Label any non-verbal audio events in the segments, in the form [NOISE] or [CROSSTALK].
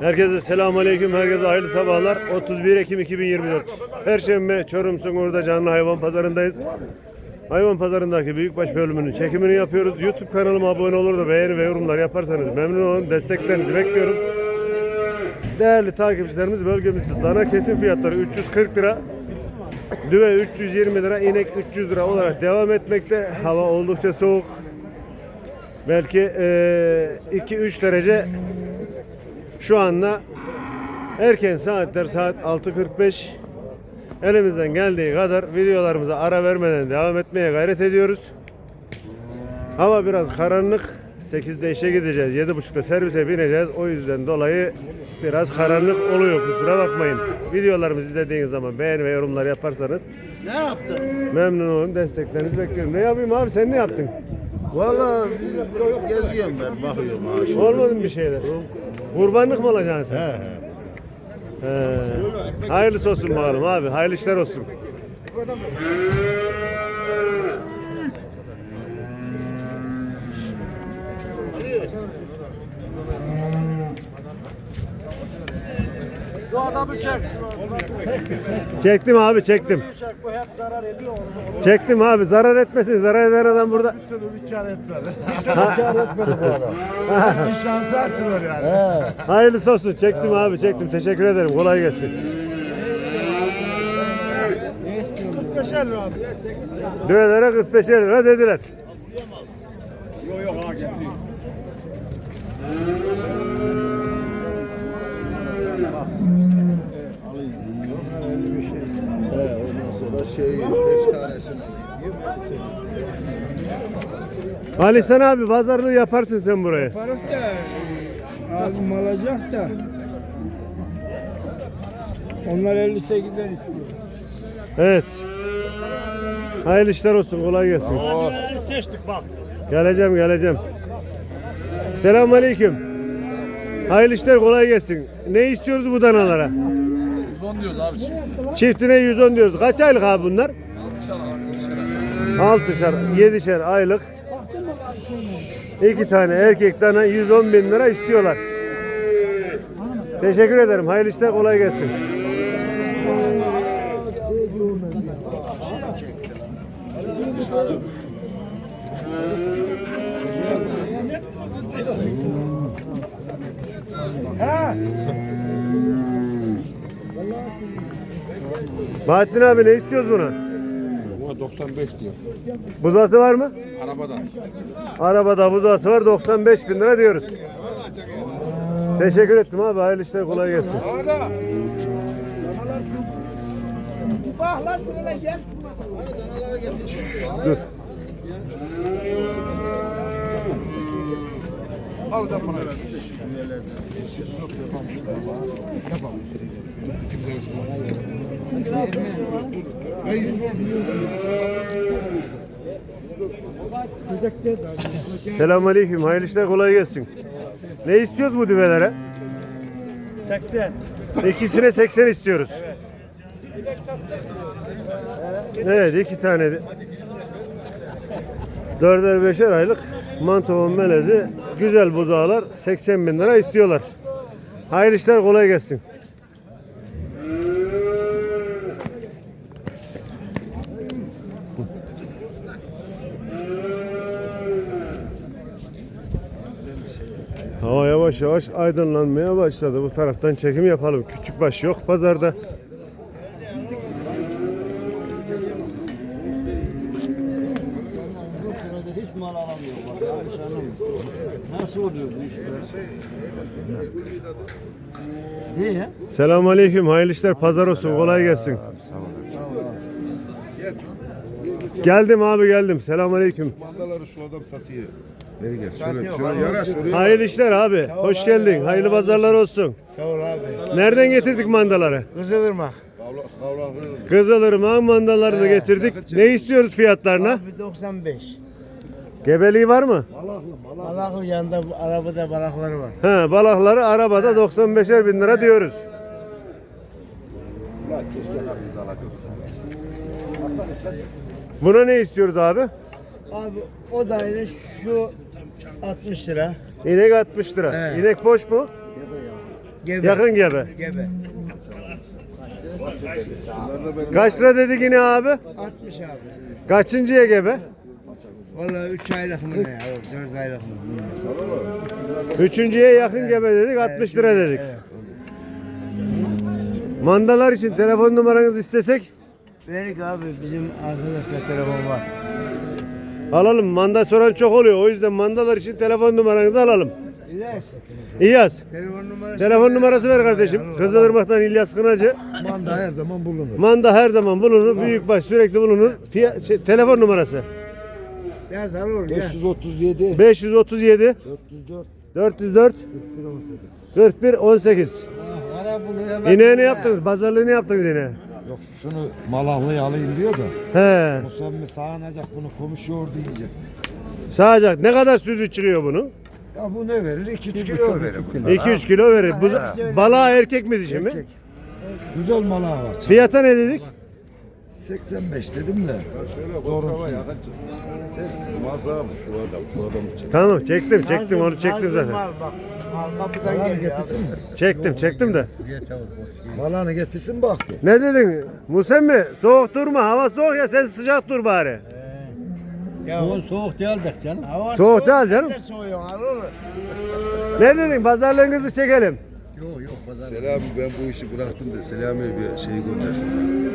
Herkese selamun aleyküm, herkese hayırlı sabahlar. 31 Ekim 2024. Perşembe Çorum Sungur'da canlı hayvan pazarındayız. Hayvan pazarındaki büyükbaş bölümünün çekimini yapıyoruz. YouTube kanalıma abone olur da beğeni ve yorumlar yaparsanız memnun olurum. Desteklerinizi bekliyorum. Değerli takipçilerimiz bölgemizde dana kesim fiyatları 340 lira. Düve 320 lira, inek 300 lira olarak devam etmekte. Hava oldukça soğuk. Belki 2-3 derece şu anda erken saatler saat 6.45 elimizden geldiği kadar videolarımıza ara vermeden devam etmeye gayret ediyoruz. Hava biraz karanlık. 8'de işe gideceğiz. 7.30'da servise bineceğiz. O yüzden dolayı biraz karanlık oluyor. Kusura bakmayın. Videolarımızı izlediğiniz zaman beğeni ve yorumlar yaparsanız Ne yaptın? memnun olurum. Desteklerinizi bekliyorum. Ne yapayım abi sen ne yaptın? Vallahi geziyorum ben, bakıyorum. Olmadı mı bir şeyler? Kurbanlık mı olacaksın sen? He he. He. Hayırlısı olsun bakalım abi. Hayırlı işler olsun. Şu adamı çek. Şunu Çektim abi çektim. çek. Bu hep zarar ediyor. Onu, Çektim abi. Zarar etmesin. Zarar eden adam burada. Bir kar etmedi. Bir kar etmedi bu adam. Bir şansı açılır yani. Hayırlısı olsun. Çektim abi çektim. Teşekkür ederim. Kolay gelsin. 45 lira abi. Düvelere 45 lira dediler. He, ondan sonra şey, beş tanesini alayım. Ali sen abi pazarlığı yaparsın sen buraya. Yaparız da ağzım alacak da onlar 58'den istiyor. Evet. Hayırlı işler olsun. Kolay gelsin. Seçtik bak. Geleceğim geleceğim. Selamun aleyküm. Hayırlı işler kolay gelsin. Ne istiyoruz bu danalara? 110 diyoruz abi şimdi. Çiftine 110 diyoruz. Kaç aylık abi bunlar? 6'şer 6'şer, 7'şer aylık. İki tane erkek dana 110 bin lira istiyorlar. Teşekkür ederim. Hayırlı işler kolay gelsin. Bahattin abi ne istiyoruz buna? Buna 95 diyor. Buzası var mı? Arabada. Arabada buzağısı var 95 bin lira diyoruz. Teşekkür ettim abi. Hayırlı işler kolay gelsin. Dur. Alacağım bana. Selamünaleyküm. Hayırlı işler kolay gelsin. Ne istiyoruz bu düvelere? 80. İkisine 80 istiyoruz. Evet iki tane de. Dörder beşer aylık mantovun melezi güzel buzağlar 80 bin lira istiyorlar. Hayırlı işler kolay gelsin. Hava yavaş yavaş aydınlanmaya başladı. Bu taraftan çekim yapalım. Küçük baş yok pazarda. Mal alamıyor ya. Selamünaleyküm. Hayırlı işler pazar olsun. Kolay gelsin. Geldim abi geldim. Selamünaleyküm. Mandaları şu adam satıyor. Beri gel. Şöyle, şöyle yara şuraya. Hayırlı işler abi. Hoş geldin. Hayırlı pazarlar olsun. Sağ ol abi. Nereden getirdik mandaları? Kızılırmak. Kızılırmak mandalarını getirdik. Ne istiyoruz fiyatlarına? Abi 95. Gebeliği var mı? Balaklı yanında bu arabada balakları var. He, balakları arabada 95'er bin lira diyoruz. Buna ne istiyoruz abi? Abi o da aynı şu 60 lira. İnek 60 lira. He. İnek boş mu? Gebe. Yakın gebe. Gebe. Kaç lira dedi yine abi? 60 abi. Kaçıncıya gebe? Vallahi 3 aylık mı ne ya? 4 aylık mı? Üçüncüye yakın gebe dedik 60 lira dedik. Mandalar için telefon numaranızı istesek Verik abi bizim arkadaşla telefon var. Alalım. Manda soran çok oluyor. O yüzden mandalar için telefon numaranızı alalım. İlyas. İlyas. Telefon numarası. Telefon numarası ver kardeşim. Kızılırmak'tan İlyas Kınacı. Manda her zaman bulunur. Manda her zaman bulunur. Büyükbaş sürekli bulunur. Fiyat, şey, telefon numarası Yaz alır ya. 537 537 404 404 41 18. Ara bunu hemen. İneğini yaptınız. Pazarlığını yaptınız yine. Yok şunu malahlıya alayım diyor da. He. Musammi sağanacak bunu komşu yoğurdu yiyecek. Sağacak. Ne kadar sütü çıkıyor bunun? Ya bu ne verir? 2-3 kilo verir. 2-3 kilo verir. Bu balığa erkek mi dişi mi? Erkek. Güzel malağı var. Fiyata ne dedik? 85 dedim de. Doğrusu. Tamam çektim çektim onu çektim zaten. Mal bak. Mal kapıdan Malağını geliyor. getirsin mi? Çektim çektim de. Malağını getirsin bak. bir. Ne dedin? Musemmi soğuk durma hava soğuk ya sen sıcak dur bari. Bu soğuk değil be canım. Hava Soğuk değil canım. Ne soğuyor alır. Ne dedin pazarlığınızı çekelim. Selami ben bu işi bıraktım da Selami'ye bir şey gönder şuradan.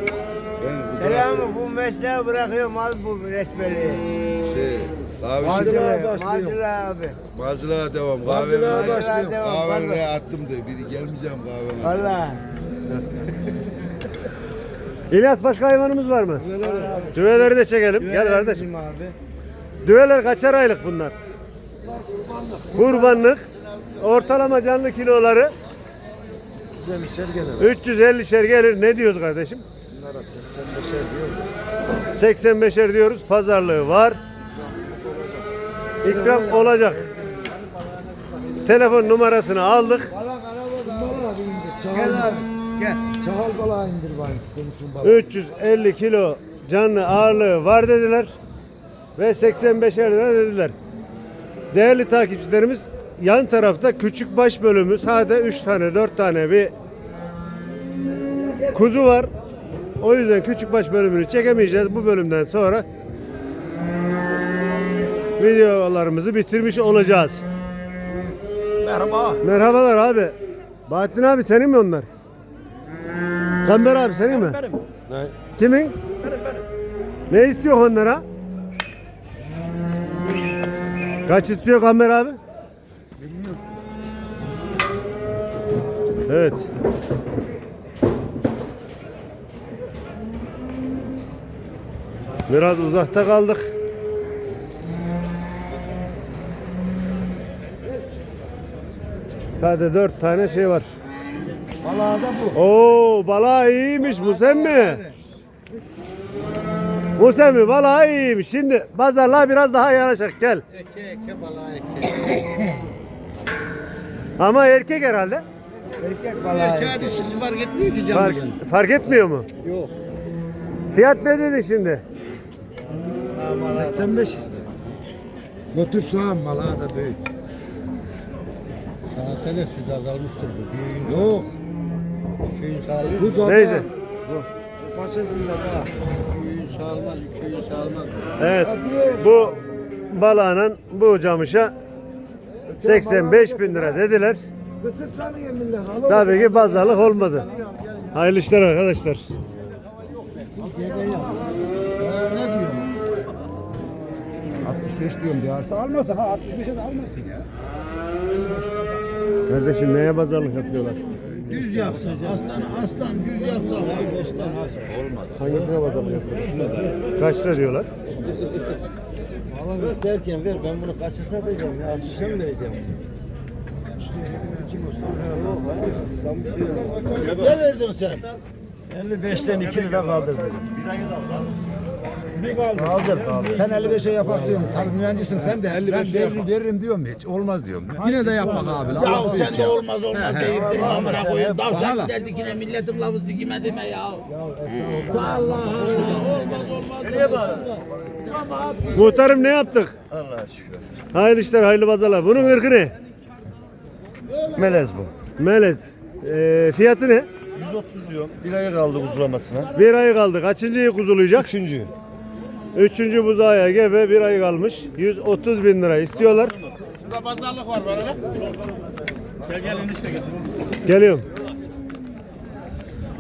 Ben bıraktım. bu mesleği bırakıyorum abi bu resmeliği. Şey, kahve Macera işi, başlıyor. Macera abi. macılığa devam. Macera Kahve başlıyor. devam. Kahve attım da biri gelmeyeceğim kahveme. Valla. İlyas başka hayvanımız var mı? Düveleri de çekelim. Gel kardeşim. Abi. Düveler kaçar aylık bunlar? Kurbanlık. Ortalama canlı kiloları Size bir şey gelir. 350 şer gelir. Ne diyoruz kardeşim? Bunlara 85'er diyor. 85'er diyoruz. Pazarlığı var. İkram olacak. Telefon numarasını aldık. Gel abi. Gel. çahal balığı indir bari. Komşun balığı. 350 kilo canlı ağırlığı var dediler. Ve 85'er lira dediler. Değerli takipçilerimiz yan tarafta küçük baş bölümü sade 3 tane 4 tane bir kuzu var. O yüzden küçük baş bölümünü çekemeyeceğiz. Bu bölümden sonra videolarımızı bitirmiş olacağız. Merhaba. Merhabalar abi. Bahattin abi senin mi onlar? Gamber abi senin mi? Benim. Kimin? Benim benim. Ne istiyor onlara? Kaç istiyor Gamber abi? Evet. Biraz uzakta kaldık. Sadece dört tane şey var. Malağı da bu. Oo balığı iyiymiş Musemmi. Musemmi balığı iyiymiş. Şimdi pazarlığa biraz daha yanaşak gel. Eke eke balığa [CLEARS THROAT] Ama erkek herhalde. Erkek balığa eke. dişisi fark etmiyor ki Fark, fark etmiyor mu? Yok. Fiyat ne dedi şimdi? 85 istiyor. Götür soğan malağı da büyük. Sana senes bir azalmıştır bu. Bir Yok. köyün sağlıyor. Bu zorba. Neyse. Paçası zorba. Köyün sağlamaz, köyün sağlamaz. Evet. Bu balağının bu camışa 85 bin lira dediler. Tabii ki pazarlık olmadı. Hayırlı işler arkadaşlar. Ne diyor? 65 diyorum diyorsa almasın ha 65'e de almasın ya. Kardeşim neye pazarlık yapıyorlar? Düz yapsak, aslan aslan düz yapsak. Hangisine pazarlık yapıyorlar? Kaç lira diyorlar? Valla isterken ver ben bunu kaça satacağım ya atışa mı vereceğim? Ne verdin sen? 55'ten 2 lira kaldır dedim. Bir kaldır. Kaldır kaldır. Sen 55'e yapak diyorsun. Tabii mühendisin sen de. Ben veririm, veririm diyorum hiç. Olmaz diyorum. Yine de yapak abi. Ya sen de olmaz olmaz deyip durma amına koyayım. Tavşan giderdik yine milletin lafı sikime deme ya. Allah Allah olmaz olmaz. Nereye bağlı? Muhtarım ne yaptık? Allah'a şükür. Hayırlı işler, hayırlı pazarlar. Bunun ırkı ne? Melez bu. Melez. Ee, fiyatı ne? 130 diyorum. Bir aya kaldı uzulamasına. Bir ay kaldı. Kaçıncıyı kuzulayacak? Üçüncü. Üçüncü buzağa gebe bir ay kalmış. 130 bin lira istiyorlar. Şurada pazarlık var böyle. Gel gelin işte gel. Geliyorum.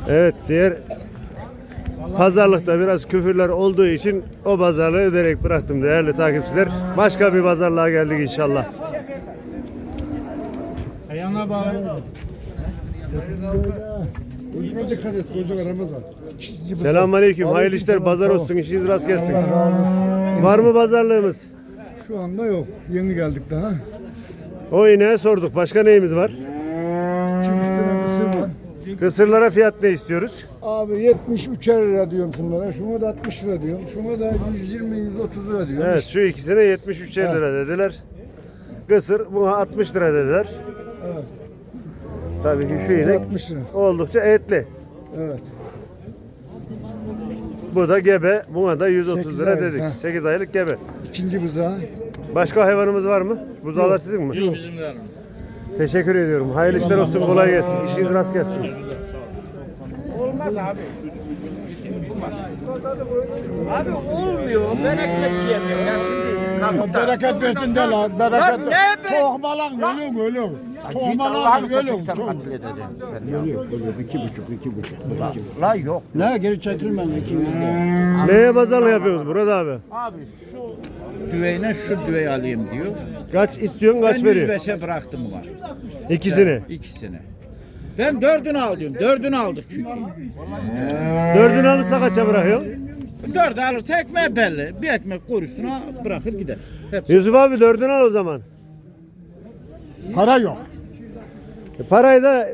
Evet diğer pazarlıkta biraz küfürler olduğu için o pazarlığı öderek bıraktım değerli takipçiler. Başka bir pazarlığa geldik inşallah. Ayağına bağlı. Gözüme dikkat et. Gözüme Ramazan. Selamünaleyküm. Hayırlı işler, pazar olsun. İşiniz rast gelsin. Var mı pazarlığımız? Şu anda yok. Yeni geldik daha. O ineğe sorduk. Başka neyimiz var? Tane mısır var. Kısırlara fiyat ne istiyoruz? Abi 73'er lira diyorum şunlara. Şuna da 60 lira diyorum. Şuna da 120-130 lira diyorum. Evet şu ikisine 73 lira dediler. Kısır buna 60 lira dediler. Evet. Tabii ki şu inek 60 lira. oldukça etli. Evet. Bu da gebe. Buna da 130 Sekiz lira aylık, dedik. ha. 8 aylık gebe. İkinci buzağı. Başka hayvanımız var mı? Buzağlar sizin mi? Yok bizim de Teşekkür ediyorum. Hayırlı işler olsun. Kolay gelsin. İşiniz rast gelsin. Olmaz abi. Abi olmuyor. Ben ekmek yiyemiyorum. Ya şimdi kalkıp da. Bereket versin de la. Lan Bereket. ne be? Tohmalan ölüm ölüm. Tohmalan ölüm. Çok. La yok. Ne geri çekilmem ikimiz de. Neye pazarlık yapıyoruz burada abi? Abi şu düveyle şu düveyi alayım diyor. Kaç istiyorsun kaç ben veriyor? 105'e bıraktım var. İkisini. ikisini. Ben dördünü alıyorum. Dördünü aldık çünkü. Dördünü alırsa kaça bırakıyorsun? Dördü alırsa ekmeği belli. Bir ekmek kurusuna bırakır gider. Hepsi. Yusuf abi dördünü al o zaman. Para yok. E, parayı da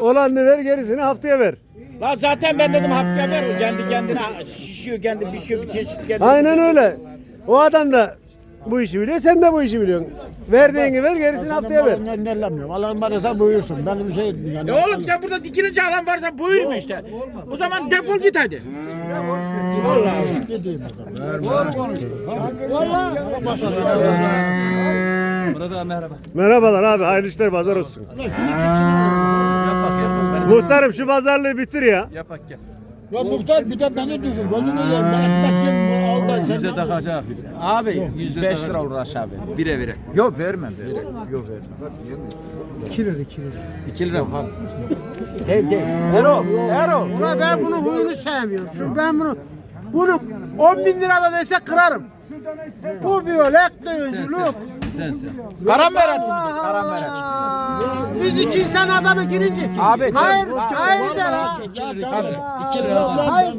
olanını ver gerisini haftaya ver. La zaten ben dedim haftaya ver kendi kendine şişiyor kendi pişiyor bir çeşit kendi. Aynen öyle. O adam da bu işi biliyor sen de bu işi biliyorsun. Verdiğini ver gerisini haftaya ver. Ben ellemiyorum. Allah'ın varsa buyursun. Benim şey yani. E oğlum sen burada dikilince alan varsa buyurma işte. O zaman defol git hadi. Vallahi. Gideyim. Merhabalar abi hayırlı işler pazar olsun. Muhtarım şu pazarlığı bitir ya. Ya muhtar bir de beni düşün. Gönlümü yiyin. Ben ekmek yiyeyim. Allah sen. Bize takacak. Abi 105 lira uğraş abi. Bire bire. Yok vermem. Bire. Yok vermem. 2 lira 2 lira. 2 lira mı? Değil değil. Erol. Erol. Ulan ben bunun huyunu sevmiyorum. Çünkü ben bunu bunu 10 bin lira da dese kırarım. Bu böyle ekmeğincilik. Karam veretim. Karam veretim. Biz iki insan adamı girince. Abi, hayır, abi, hayır de la. 2 lira. Hayır.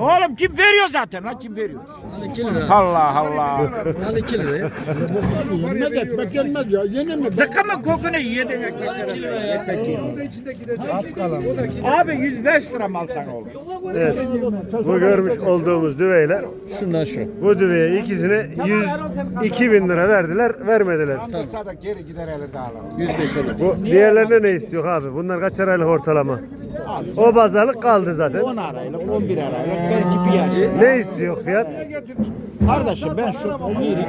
Oğlum kim veriyor zaten ha kim veriyor? 2 lira. Allah Allah. Yenmez ekmek yenmez ya. Yenemez. Sıkımın kokunu yedin ekmeklere. 2 lira ya. Aç kalan. Abi 105 lira mal sana olur. Evet. Bu görmüş olduğumuz düveyle Şundan şu. bu düveye ikisine 102 bin lira verdiler vermediler. geri gider elinde alırız. 105 olur. Bu diğerlerinde ne istiyor abi? Bunlar kaç aylık ortalama? O pazarlık kaldı zaten. 10 arayla 11 arayla belki bir yaş. Ne istiyor fiyat? Kardeşim ben şu 1, 2,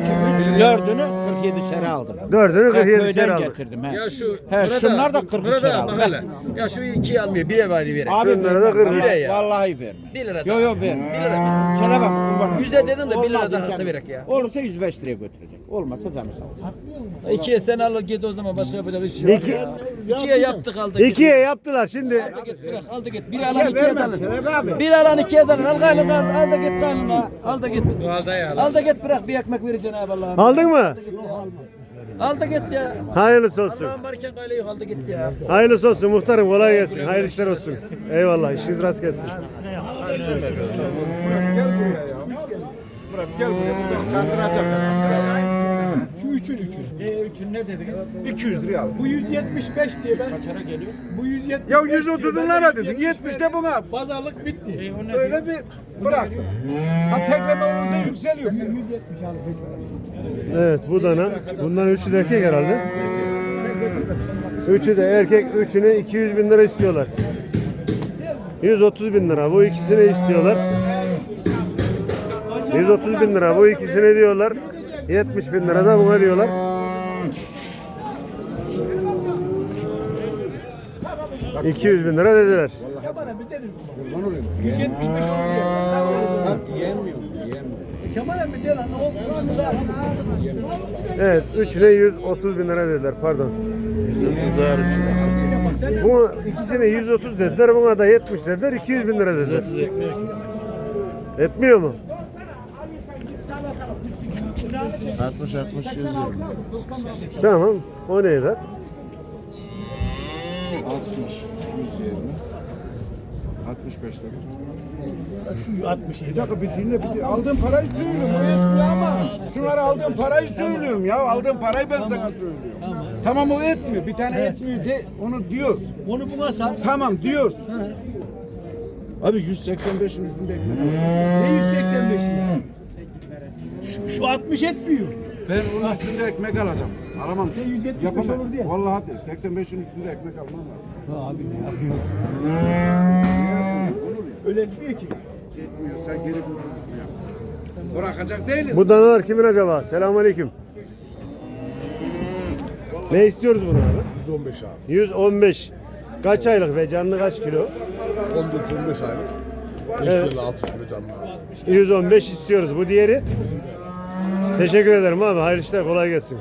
3, 4'ünü 47 sene aldım. Dördünü Ben 47 köyden şer aldı. getirdim he. Ya şu He şunlar da 43 lira aldım. hele. Ya şu iki almıyor. Bire bari ver. Abi Şunlara da vermem, 43. vallahi- ya. Vallahi ver. 1 lira Yo yo ver. 1 lira. Çene bak kurban. Yüze dedim de 1 lira imkanı. hatta verek ya. Olursa 105 liraya götürecek. Olmazsa canı sağ olsun. İkiye sen al git o zaman başka yapacak bir şey yok. İki, İkiye yaptık aldık. git. ikiye yaptılar şimdi. Git bırak aldı git. Bir alan ikiye dalın. Bir alan ikiye dalın. Al gayrı al. Al da git gayrına. Al da git. Al da ya. Al da git bırak bir ekmek verir Cenab-ı Allah'ım. Aldın mı? Al da git ya. Hayırlısı olsun. Allah'ın varken gayrı yok. Al da git ya. Hayırlısı olsun muhtarım kolay gelsin. Hayırlı işler olsun. Eyvallah işiniz rast gelsin. Şu üçün üçün. E üçün ne dediniz? 200 liraya al. Bu 175 diye ben. Kaçara geliyor? Bu 170. Ya 130'unlara dedin. 70 de buna. Pazarlık bitti. Öyle bir bıraktım. Ha tekleme olursa yükseliyor. 170 al hiç uğraşma. Evet bu dana. Bundan üçü de erkek herhalde. Üçü de erkek. Üçüne 200 bin lira istiyorlar. 130 bin lira. Bu ikisini istiyorlar. 130 bin lira. Bu ikisini diyorlar. 70 bin lira da buna diyorlar. 200 bin lira dediler. Kemal'e bir dedim. 175 olur diyor. Bak yiyemiyorum, yiyemiyorum. Kemal'e bir dedim. Ne oldu? Kuşumuz var. Evet, üçüne 130 bin lira dediler. Pardon. Bu ikisine 130 dediler, buna da 70 dediler, 200 bin lira dediler. Etmiyor mu? 60 60 120. Tamam, o ne eder? 60 120. 65 lira. 60 Bir dakika bir dinle bir dinle. Aldığım parayı söylüyorum. O etmiyor ama. Şunlara aldığım parayı söylüyorum ya. Aldığım parayı ben sana söylüyorum. Tamam, o etmiyor. Bir tane etmiyor de onu diyoruz. Onu buna sat. Tamam diyoruz. Abi 185'in üstünde. Ne 185 ya? Şu, şu 60 etmiyor. Ben onun üstünde ekmek alacağım. Alamam. Sen 175 Yapamam. olur diye. Vallahi de 85'in üstünde ekmek almam lazım. Abi ne yapıyorsun? Öyle etmiyor ki. Etmiyor. Sen geri dönüyorsun ya. Bırakacak değiliz. Bu danalar kimin acaba? Selamünaleyküm. Ne istiyoruz bunu abi? 115 abi. 115. Kaç aylık ve canlı kaç kilo? 14 15 aylık. Evet. Üstüne 6 kilo canlı abi. 115 istiyoruz. Bu diğeri? Teşekkür ederim abi. Hayırlı işler kolay gelsin.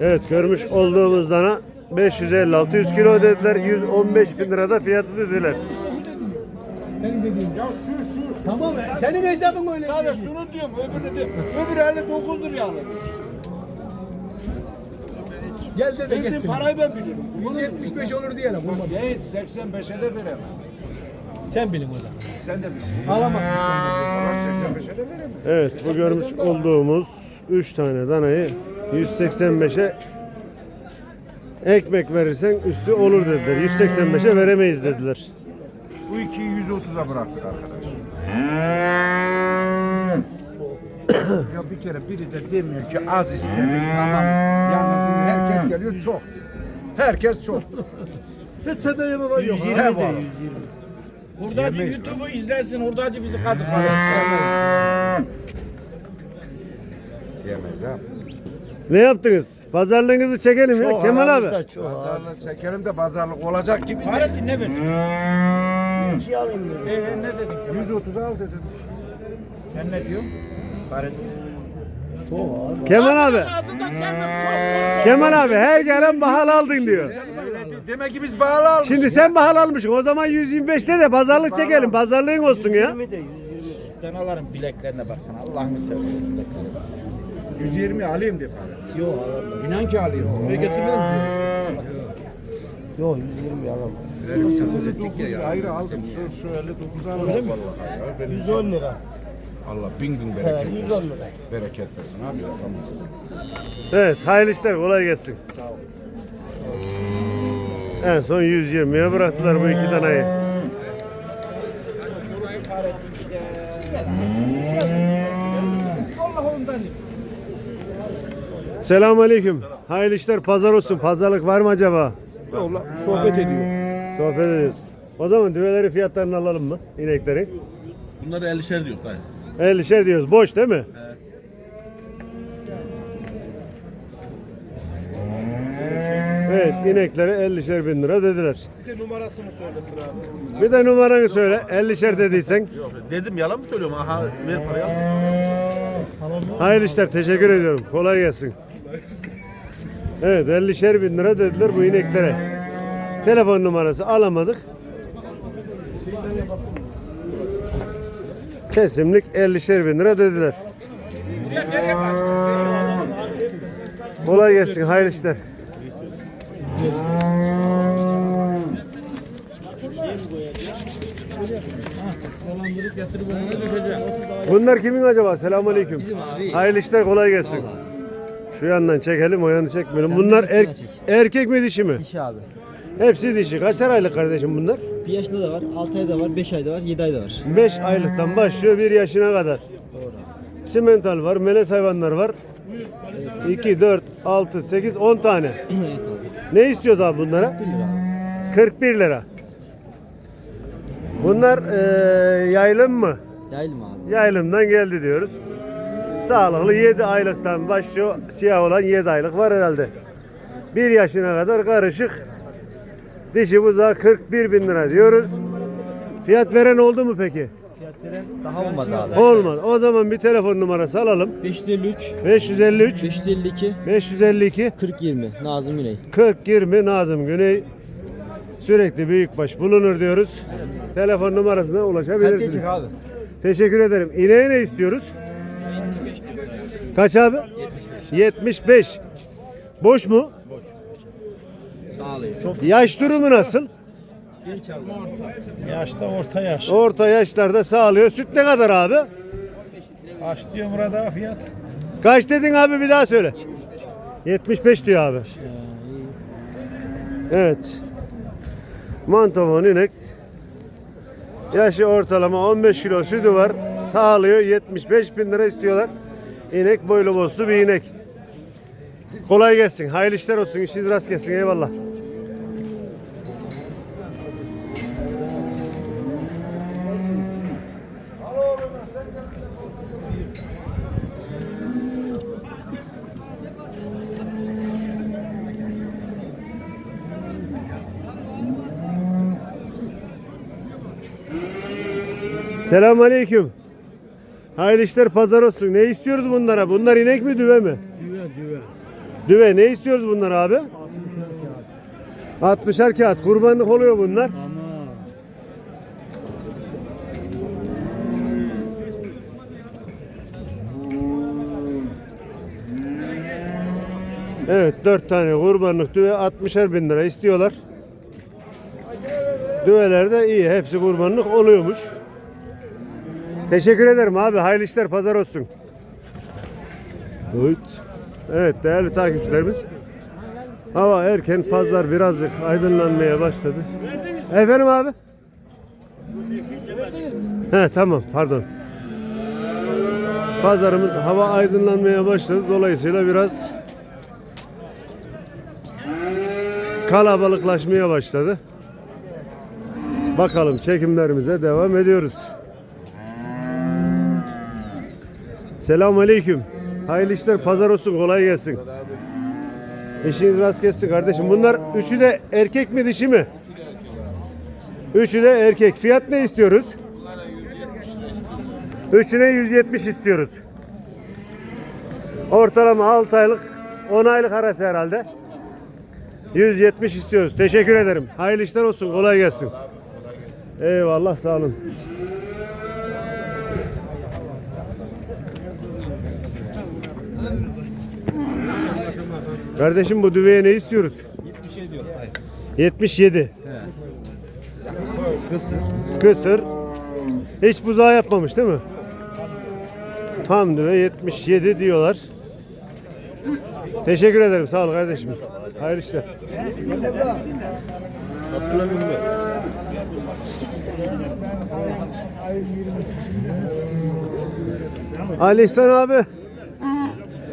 Evet görmüş olduğumuz dana 550-600 kilo dediler. 115 bin lirada fiyatı dediler. Senin dediğin. Ya şu şu. Tamam senin hesabın öyle. Sadece şunu diyorum, öbürünü diyorum. Öbürü 59 liraya alır. Gel de de geçsin. parayı ben bilirim. 175 olur diyelim. Olmadı. Değil, 85'e de veremem. Sen bilin o zaman. Sen de bil. Ağlama. Valla 85'e de veremem. Evet bu görmüş olduğumuz 3 tane danayı 185'e ekmek verirsen üstü olur dediler. 185'e veremeyiz dediler. Bu ikiyi 130'a bıraktık arkadaş. ya bir kere biri de demiyor ki az istedik tamam. Yani herkes geliyor çok. Herkes çok. Hiç sende yanılan yok. He var. Hurdacı YouTube'u izlesin. Hurdacı bizi kazıklar. Diyemez ha. Ne yaptınız? Pazarlığınızı çekelim ya Kemal abi. Pazarlık çekelim de pazarlık olacak gibi. Fahrettin ne verir? Ee, ne dedik? 130 al dedim. Sen ne diyorsun? Fahrettin. Kemal abi. Ağzından çok çok. Kemal abi her gelen bahal aldın diyor. Demek ki biz bağlı almışız. Şimdi sen bahal almışsın. O zaman 125'te de pazarlık çekelim. Pazarlığın olsun ya. Danaların bileklerine baksana Allah'ını seversen. 120 alayım de falan. Yok alamam. İnan ki alayım. Buraya getirmem Yok 120 alamam. Ettik ya, ya. Ayrı aldım. Şu, şu 59 aldım. Öyle mi? Vallahi ya. 110 lira. Allah bin He, bereket. 110 lira. Bereket versin abi yapamaz. Evet hayırlı işler kolay gelsin. En son 120'ye bıraktılar bu iki danayı. Selamun Aleyküm. Hayırlı işler pazar olsun. Pazarlık var mı acaba? Sohbet ediyor. Sohbet ediyoruz. O zaman düveleri fiyatlarını alalım mı? İnekleri. Bunları 50'şer diyor dayı. 50'şer diyoruz. Boş değil mi? Evet ineklere 50'şer bin lira dediler. Bir de numarasını söylesin abi. Bir de numaranı söyle. 50'şer dediysen. Yok dedim yalan mı söylüyorum? Aha ver parayı al. Hayırlı işler. Teşekkür ediyorum. Kolay gelsin. Evet 50'şer bin lira dediler bu ineklere. Telefon numarası alamadık. Kesimlik 50'şer bin lira dediler. Kolay gelsin. Hayırlı işler. Bunlar kimin acaba? Selamünaleyküm. Hayırlı işler kolay gelsin. Şu yandan çekelim, o yanı çekmeyelim. Bunlar er- erkek mi dişi mi? Dişi abi. Hepsi dişi. Kaçar aylık kardeşim bunlar? Bir yaşında da var, 6 ayda var, 5 ayda var, 7 ayda var. 5 aylıktan başlıyor 1 yaşına kadar. Simental var, melez hayvanlar var. 2, 4, 6, 8, 10 tane. evet abi. Ne istiyoruz abi bunlara? 41 lira. Bunlar eee yaylım mı? Yaylım abi. Yaylımdan geldi diyoruz. Sağlıklı 7 aylıktan başlıyor. Siyah olan 7 aylık var herhalde. 1 yaşına kadar karışık. Dişi buzağı 41 bin lira diyoruz. Fiyat veren oldu mu peki? Daha olmadı abi. Olmadı. O zaman bir telefon numarası alalım. 553, 553 552, 552 40 20 Nazım Güney. 40 20 Nazım Güney. Sürekli büyükbaş bulunur diyoruz. Telefon numarasına ulaşabilirsiniz. Erkek abi. Teşekkür ederim. İneğe ne istiyoruz? Kaç abi? 75. 75. Boş mu? Boş. Sağlıyor. Yaş durumu nasıl? Yaşta orta yaş. Orta yaşlarda sağlıyor. Süt ne kadar abi? Aç diyor burada fiyat. Kaç dedin abi bir daha söyle. 75 diyor abi. Evet. Mantovon inek. Yaşı ortalama 15 kilo sütü var. Sağlıyor 75 bin lira istiyorlar. İnek boylu boslu bir inek. Kolay gelsin. Hayırlı işler olsun. İşiniz rast gelsin. Eyvallah. Selamun aleyküm. Hayırlı işler pazar olsun. Ne istiyoruz bunlara? Bunlar inek mi düve mi? Düve düve. Düve ne istiyoruz bunlar abi? 60'ar kağıt. Kurbanlık oluyor bunlar. Ama Evet 4 tane kurbanlık düve 60'er bin lira istiyorlar. Düveler de iyi. Hepsi kurbanlık oluyormuş. Teşekkür ederim abi. Hayırlı işler pazar olsun. Evet. Evet değerli takipçilerimiz. Hava erken pazar birazcık aydınlanmaya başladı. Efendim abi? He tamam pardon. Pazarımız hava aydınlanmaya başladı. Dolayısıyla biraz kalabalıklaşmaya başladı. Bakalım çekimlerimize devam ediyoruz. Selamun Aleyküm. Hayırlı işler pazar olsun kolay gelsin. İşiniz rast gelsin kardeşim. Bunlar üçü de erkek mi dişi mi? Üçü de erkek. Fiyat ne istiyoruz? Üçüne 170 istiyoruz. Ortalama 6 aylık 10 aylık arası herhalde. 170 istiyoruz. Teşekkür ederim. Hayırlı işler olsun. Kolay gelsin. Eyvallah sağ olun. Kardeşim bu düveye ne istiyoruz? 77 Kısır. Kısır. Hiç buzağı yapmamış değil mi? Tam düve 77 diyorlar. Teşekkür ederim. Sağ ol kardeşim. Hayırlı işler. Ali İhsan abi.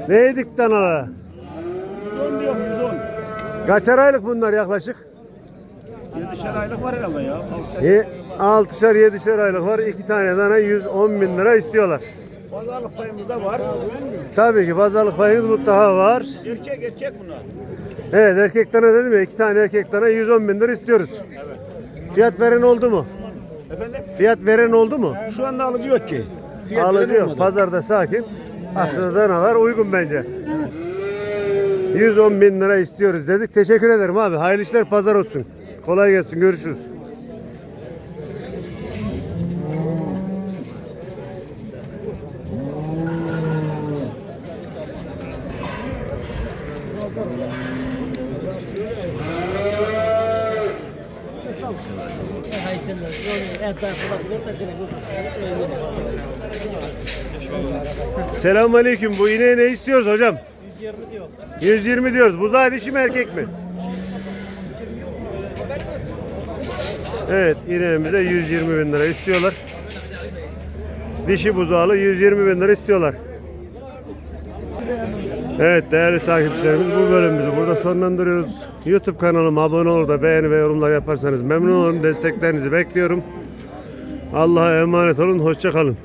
Ne yedik danalara? 110 diyor 110. Kaçar aylık bunlar yaklaşık? 7'şer aylık var herhalde ya. E, 6'şer 7'şer aylık var. İki tane dana 110 bin lira istiyorlar. Pazarlık payımız da var. Tabii ki pazarlık payınız mutlaka var. Erkek erkek bunlar. Evet erkek dana dedim ya iki tane erkek dana 110 bin lira istiyoruz. Fiyat veren oldu mu? Efendim? Fiyat veren oldu mu? Şu anda alıcı yok ki. Fiyat Alıcı yok. Pazarda sakin. Aslında danalar uygun bence. 110 bin lira istiyoruz dedik. Teşekkür ederim abi. Hayırlı işler pazar olsun. Kolay gelsin. Görüşürüz. Selamun aleyküm. Bu ineğe ne istiyoruz hocam? 120 diyor. 120 diyoruz. Buzağı dişi mi erkek mi? Evet ineğimize 120 bin lira istiyorlar. Dişi buzağlı 120 bin lira istiyorlar. Evet değerli takipçilerimiz bu bölümümüzü burada sonlandırıyoruz. YouTube kanalıma abone olur da beğeni ve yorumlar yaparsanız memnun olurum. Desteklerinizi bekliyorum. Allah'a emanet olun. Hoşça kalın.